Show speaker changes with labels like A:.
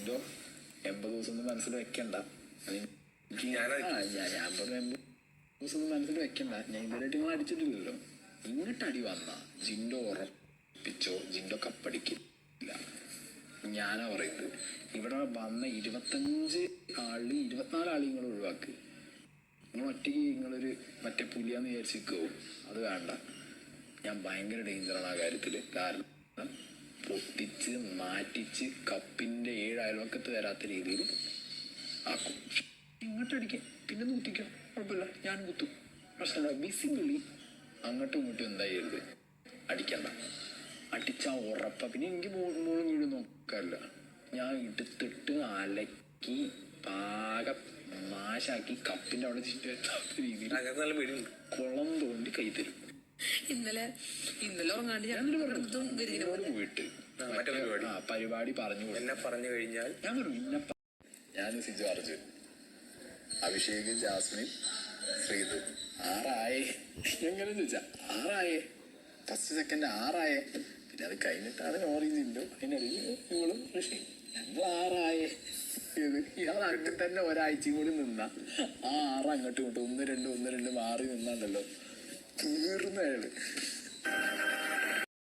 A: ജിൻഡോ എൺപത് ദിവസം ഒന്നും മനസ്സിൽ വെക്കണ്ട. എൺപത് ദിവസം ഒന്നും മനസ്സിൽ വെക്കണ്ട. ഞാൻ ഇതുവരെയായിട്ട് അടിച്ചിട്ടില്ലല്ലോ. ഇങ്ങോട്ട് അടി വന്ന ജിൻഡോ ഉറപ്പിച്ചോ? ജിൻഡോ കപ്പടിക്കില്ല. ഞാനാ പറയുന്നത്. ഇവിടെ വന്ന ഇരുപത്തഞ്ച് ആളി ഇരുപത്തിനാല് ആളി നിങ്ങൾ ഒഴിവാക്ക്. നിങ്ങൾ ഒറ്റയ്ക്ക് നിങ്ങളൊരു മറ്റേ പുലിയാന്ന് വിചാരിച്ചിരിക്കോ അത് വേണ്ട. ഞാൻ ഭയങ്കര ഡേഞ്ചറാണ് ആ കാര്യത്തിൽ കാരണം പൊട്ടിച്ച് മാറ്റിച്ച് കപ്പിന്റെ ഏഴ് അയൽവക്കത്ത് വരാത്ത രീതിയിൽ ആക്കും. ഇങ്ങോട്ട് അടിക്കാം. പിന്നെ നൂറ്റിക്കാം. കുഴപ്പമില്ല. ഞാൻ കുത്തും. പ്രശ്നമില്ല. വിസിബിളി അങ്ങോട്ടും ഇങ്ങോട്ടും എന്തായത് അടിക്കണ്ട. അടിച്ചാ ഉറപ്പ. പിന്നെ എനിക്ക് മോളും വീട് നോക്കാറില്ല ഞാൻ എടുത്തിട്ട് അലക്കി പാകം മാശാക്കി കപ്പിന്റെ അവിടെ ചിറ്റാത്ത രീതിയിൽ കുളം തോണ്ടി കൈ തരും.
B: ഇന്നലെ ഇന്നലെ ഉറങ്ങാണ്ട് ഞാൻ
A: പോയിട്ട്
C: മറ്റേ പരിപാടി.
A: പരിപാടി പറഞ്ഞു
C: എന്നെ പറഞ്ഞു കഴിഞ്ഞാൽ
A: ഞാൻ പറഞ്ഞു ഞാൻ സിജു അർജുൻ അഭിഷേക് ജാസ്മിൻ ശ്രീതു. ആറായേ. എങ്ങനെ ചോദിച്ചാ? ആറായേ. ഫസ്റ്റ് സെക്കൻഡ് ആറായേ. പിന്നെ അത് കഴിഞ്ഞിട്ടാണ് ഓറിജിൻഡോ അതിനിടയിൽ ഇവളും ഋഷി. ഞങ്ങൾ ആറായേ. ഇയാൾ തന്നെ ഒരാഴ്ചയും കൂടി നിന്ന. ആ ആറ് അങ്ങോട്ടും ഇങ്ങോട്ടും ഒന്ന് രണ്ട് ഒന്ന് രണ്ട് മാറി നിന്നാണ്ടല്ലോ തീർന്ന അയാൾ